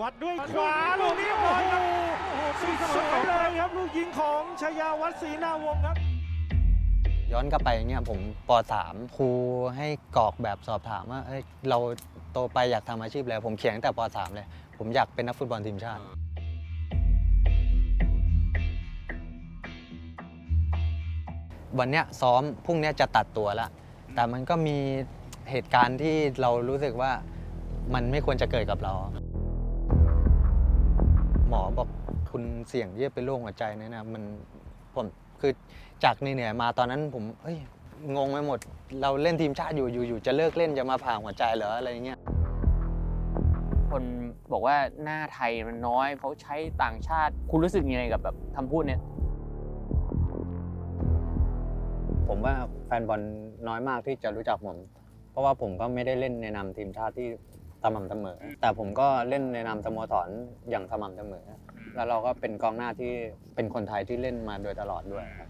วัดด้วยขวาลูกนี้บอลครับโอ้โหสวยเลยครับลูกยิงของชยาวัฒน์ศรีนาวงครับ ย้อนกลับไปอย่างเงี้ยผมป .3 ครูให้กรอกแบบสอบถามว่าเอ้ยเราโตไปอยากทำอาชีพอะไรผมเขียนตั้งแต่ป .3 เลย ผมอยากเป็นนักฟุตบอลทีมชาติ วันเนี้ยซ้อมพรุ่งเนี้ยจะตัดตัวแล้วแต่มันก็มีเหตุการณ์ที่เรารู้สึกว่ามันไม่ควรจะเกิดกับเรา หมอบอกคุณเสี่ยงที่จะเป็นโรคหัวใจเนี่ยนะมันผมคือจากเหนื่อยๆมาตอนนั้นผมเอ้ยงงไปหมด เราเล่นทีมชาติอยู่อยู่อยู่จะเลิกเล่นจะมาผ่าหัวใจเหรออะไรเงี้ยคนบอกว่าหน้าไทยมันน้อยเขาใช้ต่างชาติคุณรู้สึกยังไงกับแบบคำพูดเนี้ยผมว่าแฟนบอลน้อยมากที่จะรู้จักผม เพราะว่าผมก็ไม่ได้เล่นในนามทีมชาติที่ สม่ำเสมอ แต่ผมก็เล่นในนามสโมสรอย่างสม่ำเสมอ แล้วเราก็เป็นกองหน้าที่เป็นคนไทยที่เล่นมาโดยตลอดด้วยครับ